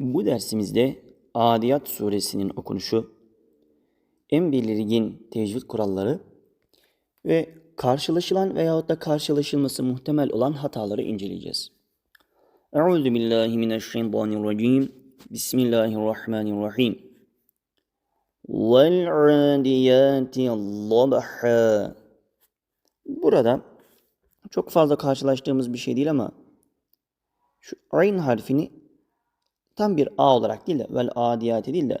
Bu dersimizde Adiyat suresinin okunuşu, en belirgin tecvid kuralları ve karşılaşılan veyahut da karşılaşılması muhtemel olan hataları inceleyeceğiz. Euzu billahi mineşşeytanirracim. Bismillahirrahmanirrahim. Vel adiyati dabha. Burada çok fazla karşılaştığımız bir şey değil ama şu ayn harfini tam bir A olarak değil de vel adiyati değil de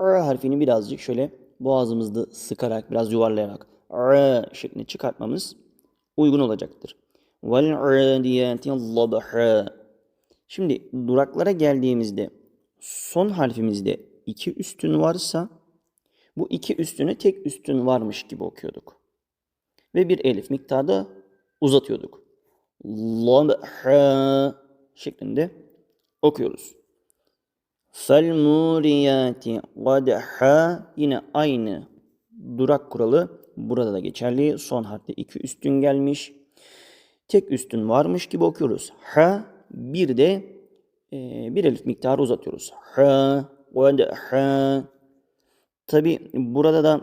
R harfini birazcık şöyle boğazımızda sıkarak biraz yuvarlayarak R şeklinde çıkartmamız uygun olacaktır. Vel adiyati dabha. Şimdi duraklara geldiğimizde son harfimizde iki üstün varsa bu iki üstüne tek üstün varmış gibi okuyorduk. Ve bir elif miktarda uzatıyorduk. Labha şeklinde okuyoruz. Felmuriyati gadha yine aynı durak kuralı burada da geçerli. Son harfte iki üstün gelmiş. Tek üstün varmış gibi okuyoruz. Ha bir de e, bir elif miktarı uzatıyoruz. Ha gadha Tabi burada da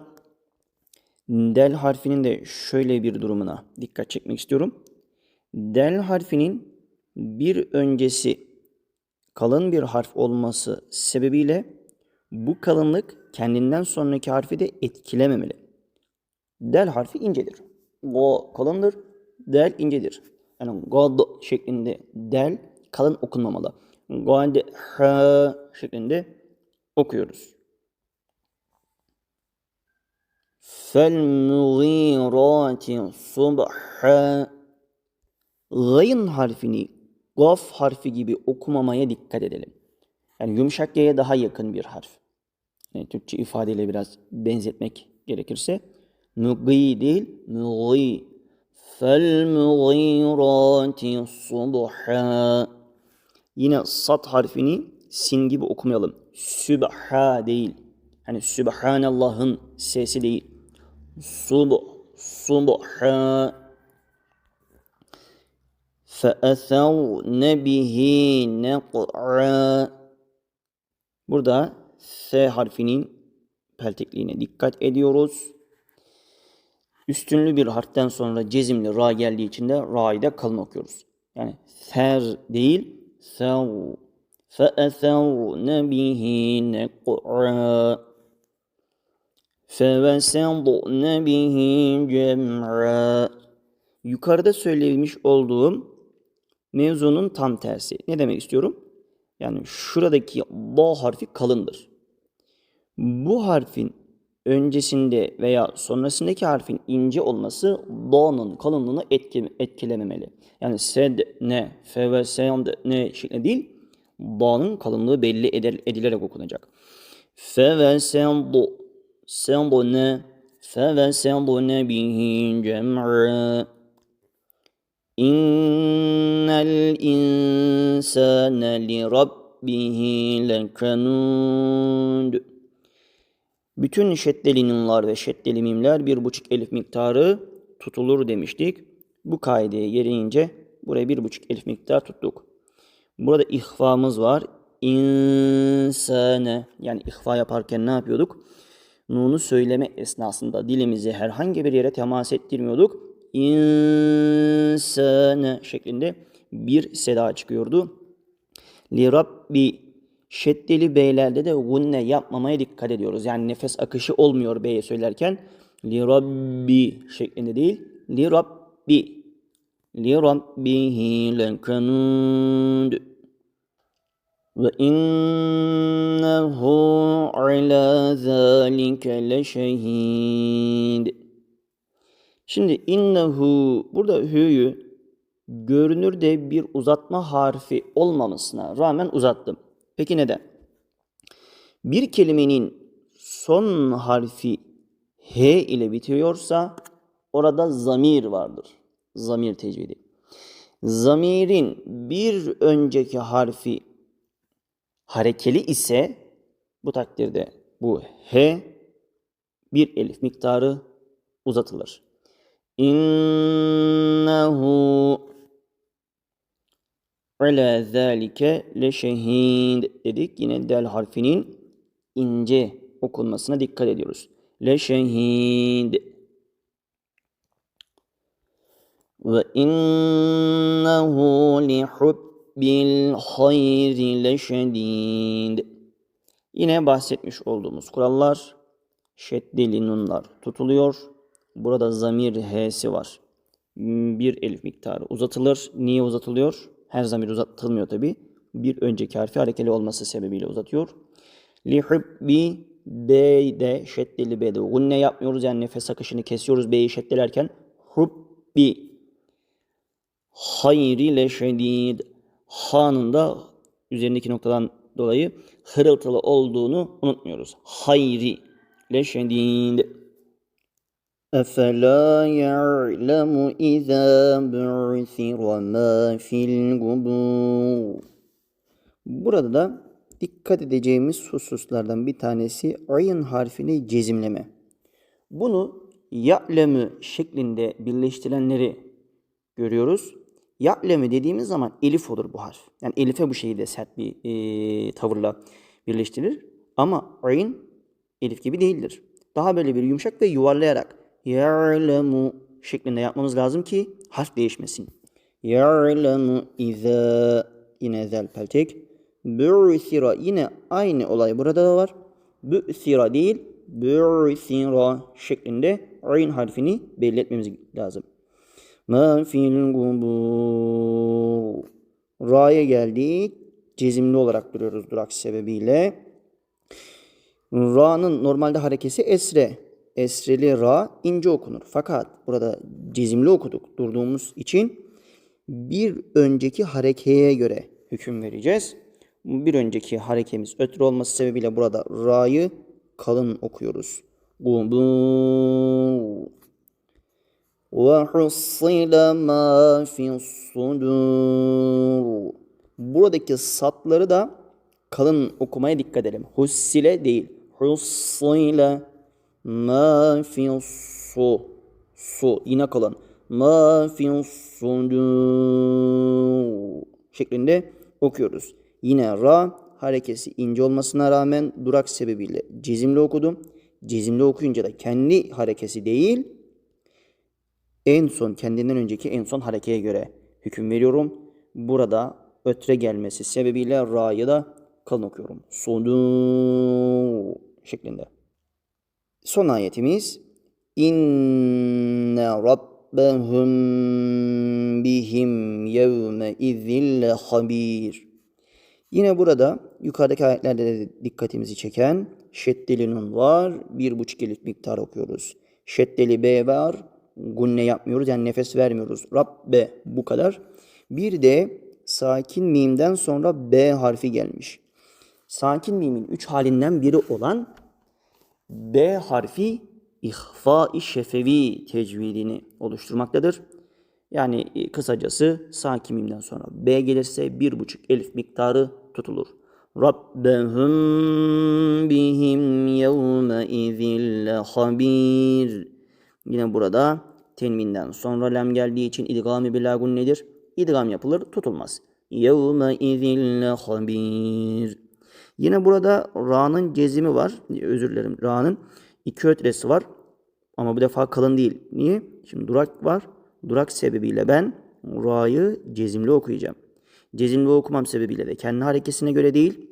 del harfinin de şöyle bir durumuna dikkat çekmek istiyorum. Del harfinin bir öncesi kalın bir harf olması sebebiyle bu kalınlık kendinden sonraki harfi de etkilememeli. Del harfi incedir. Go kalındır, del incedir. Yani god şeklinde del kalın okunmamalı. God ha şeklinde okuyoruz. فَالْمُغِيرَاتِ صُبْحًا Gayın harfini gaf harfi gibi okumamaya dikkat edelim. Yani yumuşak G'ye daha yakın bir harf. Yani Türkçe ifadeyle biraz benzetmek gerekirse. Mügî değil, mügî. فَالْمُغِيرَاتِ صُبْحًا Yine sat harfini sin gibi okumayalım. Sübha değil. Hani Sübhanallah'ın sesi değil. Sub, subha. فَأَثَرْنَ بِهِ نَقْعًا Burada S harfinin peltekliğine dikkat ediyoruz. Üstünlü bir harften sonra cezimli ra geldiği için de ra'yı da kalın okuyoruz. Yani ser değil, sev. فَأَثَرْنَ بِهِ نَقْعًا فَوَسَطْنَ بِهِ جَمْعًا Yukarıda söylemiş olduğum Mevzunun tam tersi. Ne demek istiyorum? Yani şuradaki ba harfi kalındır. Bu harfin öncesinde veya sonrasındaki harfin ince olması da'nın kalınlığını etki, etkilememeli. Yani sed ne, fe ve send ne şeklinde değil, da'nın kalınlığı belli edil, edilerek okunacak. Fe ve sendu, sendu ne, fe ve sendu ne bihi cem'a إِنَّ الْإِنسَانَ لِرَبِّهِ لَكَنُودٌ Bütün şeddeli nunlar ve şeddeli mimler bir buçuk elif miktarı tutulur demiştik. Bu kaideye gereğince buraya bir buçuk elif miktar tuttuk. Burada ihfamız var. İnsane yani ihfa yaparken ne yapıyorduk? Nunu söyleme esnasında dilimizi herhangi bir yere temas ettirmiyorduk. İnsane şeklinde bir seda çıkıyordu. Li Rabbi şeddeli beylerde de gunne yapmamaya dikkat ediyoruz. Yani nefes akışı olmuyor beye söylerken. Li Rabbi şeklinde değil. Li Rabbi. Li Rabbihi lekanud. Ve innehu ala zalike leşehid. Şimdi innehu burada hü'yü görünürde bir uzatma harfi olmamasına rağmen uzattım. Peki neden? Bir kelimenin son harfi H ile bitiyorsa orada zamir vardır. Zamir tecvidi. Zamirin bir önceki harfi harekeli ise bu takdirde bu H bir elif miktarı uzatılır. İnnehu ala zalike leşehid dedik. Yine del harfinin ince okunmasına dikkat ediyoruz. Leşehid. Ve innehu li hubbil hayri leşedid. Yine bahsetmiş olduğumuz kurallar. Şeddeli nunlar tutuluyor. Burada zamir h'si var. Bir elif miktarı uzatılır. Niye uzatılıyor? Her zamir uzatılmıyor tabi. Bir önceki harfi harekeli olması sebebiyle uzatıyor. Li hubbi B'de şeddeli B'de gunne yapmıyoruz yani nefes akışını kesiyoruz B'yi şeddelerken hubbi hayri şedid Ha'nın da üzerindeki noktadan dolayı hırıltılı olduğunu unutmuyoruz. Hayri le şedid أفلا يعلم إذا بعثر ما في القبور Burada da dikkat edeceğimiz hususlardan bir tanesi ayın harfini cezimleme. Bunu ya'lemü şeklinde birleştirenleri görüyoruz. Ya'lemü dediğimiz zaman elif olur bu harf. Yani elife bu şekilde sert bir e, tavırla birleştirilir. Ama ayın elif gibi değildir. Daha böyle bir yumuşak ve yuvarlayarak ya'lemu şeklinde yapmamız lazım ki harf değişmesin. Ya'lemu izâ yine zel peltek. Bü'sira yine aynı olay burada da var. Bü'sira değil bü'sira şeklinde ayn harfini belli etmemiz lazım. Ma fil gubur. Ra'ya geldik. Cezimli olarak duruyoruz durak sebebiyle. Ra'nın normalde harekesi esre. Esreli ra ince okunur. Fakat burada cezimli okuduk durduğumuz için bir önceki harekeye göre hüküm vereceğiz. Bir önceki harekemiz ötürü olması sebebiyle burada ra'yı kalın okuyoruz. Gubu ve hussila ma sudur. Buradaki satları da kalın okumaya dikkat edelim. Hussile değil. Hussila ma su. Su yine kalın. Ma sudur şeklinde okuyoruz. Yine ra harekesi ince olmasına rağmen durak sebebiyle cezimli okudum. Cezimli okuyunca da kendi harekesi değil en son kendinden önceki en son harekeye göre hüküm veriyorum. Burada ötre gelmesi sebebiyle ra'yı da kalın okuyorum. Sodu şeklinde. Son ayetimiz İnne rabbehum bihim yevme izille habir. Yine burada yukarıdaki ayetlerde de dikkatimizi çeken şeddeli nun var. Bir buçuk elif miktar okuyoruz. Şeddeli B var. Gunne yapmıyoruz yani nefes vermiyoruz. Rabbe bu kadar. Bir de sakin mimden sonra B harfi gelmiş. Sakin mimin üç halinden biri olan B harfi ihfa-i şefevi tecvidini oluşturmaktadır. Yani e, kısacası sakin mimden sonra B gelirse bir buçuk elif miktarı tutulur. Rabbehum bihim yevme izille habir. Yine burada tenvinden sonra lem geldiği için idgam-ı bilagun nedir? İdgam yapılır, tutulmaz. Yevme izille habir. Yine burada ra'nın cezimi var. Özür dilerim. Ra'nın iki ötresi var. Ama bu defa kalın değil. Niye? Şimdi durak var. Durak sebebiyle ben ra'yı cezimli okuyacağım. Cezimli okumam sebebiyle de kendi harekesine göre değil,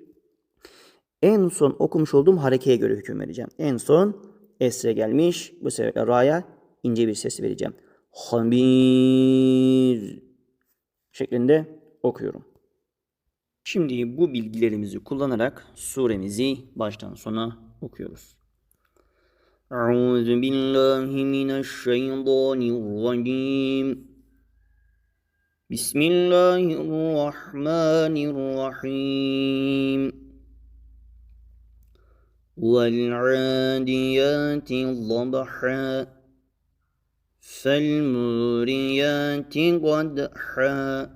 en son okumuş olduğum harekeye göre hüküm vereceğim. En son esre gelmiş. Bu sebeple ra'ya ince bir ses vereceğim. Habir şeklinde okuyorum. Şimdi bu bilgilerimizi kullanarak suremizi baştan sona okuyoruz. Euzu billahi mineşşeytanirracim. Bismillahirrahmanirrahim. والعاديات ضبحا فالموريات قدحا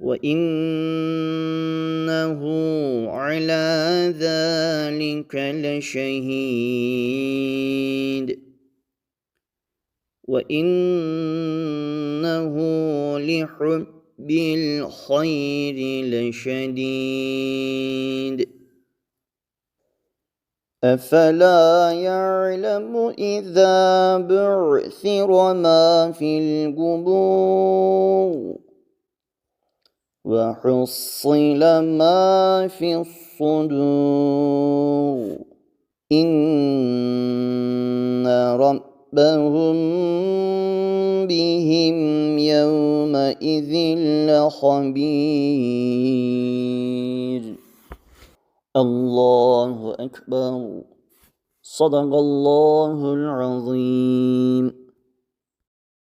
وإنه على ذلك لشهيد وإنه لحب الخير لشديد أفلا يعلم إذا بعثر ما في القبور وحصل ما في الصدور. إن ربهم بهم يومئذ لخبير. الله أكبر. صدق الله العظيم.